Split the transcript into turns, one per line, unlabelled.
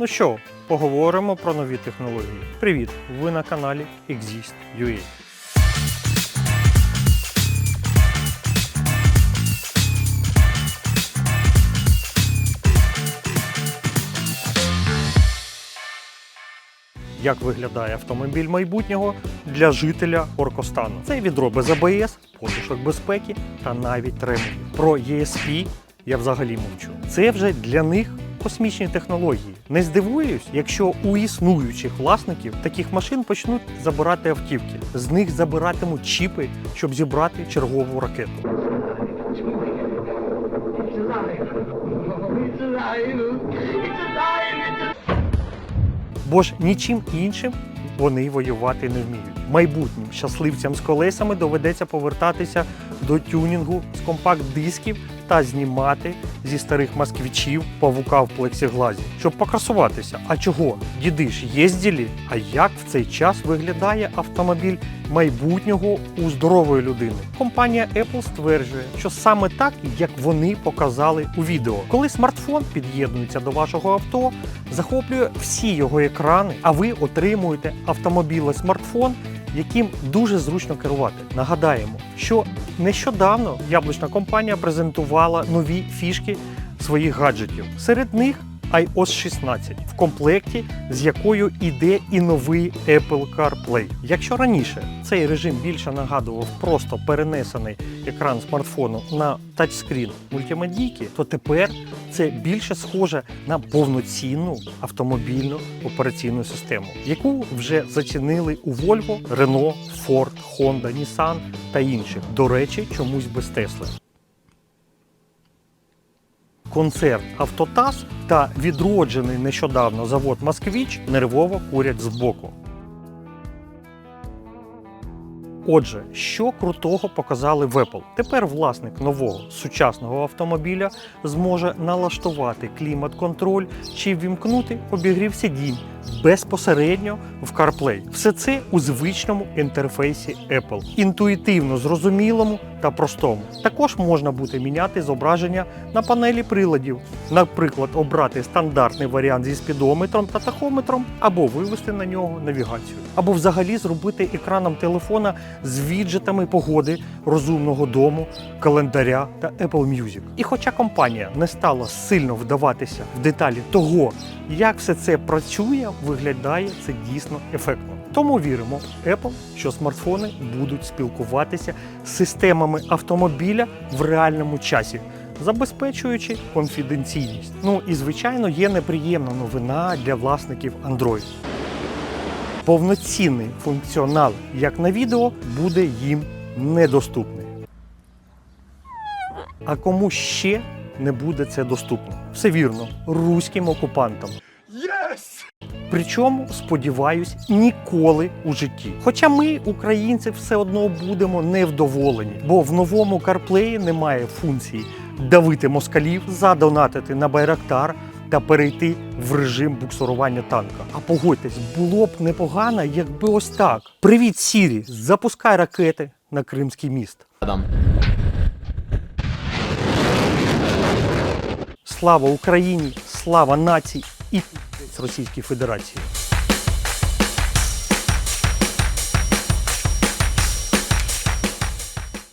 Ну що, поговоримо про нові технології. Привіт! Ви на каналі Exist.ua. Як виглядає автомобіль майбутнього для жителя Оркостану? Це відро без АБС, подушок безпеки та навіть ремені. Про ESP я взагалі мовчу. Це вже для них космічні технології. Не здивуюсь, якщо у існуючих власників таких машин почнуть забирати автівки. З них забиратимуть чіпи, щоб зібрати чергову ракету. Бо ж нічим іншим вони воювати не вміють. Майбутнім щасливцям з колесами доведеться повертатися до тюнінгу з компакт-дисків та знімати зі старих москвичів павука в плексіглазі, щоб покрасуватися. А чого? Діди ж їздили? А як в цей час виглядає автомобіль майбутнього у здорової людини? Компанія Apple стверджує, що саме так, як вони показали у відео, коли смартфон під'єднується до вашого авто, захоплює всі його екрани, а ви отримуєте автомобіле смартфон, яким дуже зручно керувати. Нагадаємо, що нещодавно яблучна компанія презентувала нові фішки своїх гаджетів. Серед них iOS 16 в комплекті, з якою іде і новий Apple CarPlay. Якщо раніше цей режим більше нагадував просто перенесений екран смартфону на тачскрін мультимедійки, то тепер це більше схоже на повноцінну автомобільну операційну систему, яку вже зацінили у Volvo, Renault, Ford, Honda, Nissan та інших. До речі, чомусь без Тесли. Концерн Автотаз та відроджений нещодавно завод Москвіч нервово курять збоку. Отже, що крутого показали в Apple? Тепер власник нового сучасного автомобіля зможе налаштувати клімат-контроль чи вімкнути обігрів сидінь безпосередньо в CarPlay. Все це у звичному інтерфейсі Apple, інтуїтивно зрозумілому та простому. Також можна буде міняти зображення на панелі приладів, наприклад, обрати стандартний варіант зі спідометром та тахометром, або вивести на нього навігацію, або взагалі зробити екраном телефона з віджетами погоди, розумного дому, календаря та Apple Music. І хоча компанія не стала сильно вдаватися в деталі того, як все це працює, виглядає це дійсно ефектно. Тому віримо Apple, що смартфони будуть спілкуватися з системами автомобіля в реальному часі, забезпечуючи конфіденційність. Ну і звичайно є неприємна новина для власників Android. Повноцінний функціонал, як на відео, буде їм недоступний. А кому ще не буде це доступно? Все вірно, руським окупантам. Причому, сподіваюсь, ніколи у житті. Хоча ми, українці, все одно будемо невдоволені, бо в новому CarPlay немає функції давити москалів, задонатити на Байрактар та перейти в режим буксурування танка. А погодьтесь, було б непогано, якби ось так. Привіт, Сірі! Запускай ракети на Кримський міст.
Адам.
Слава Україні! Слава нації і з Російської Федерації.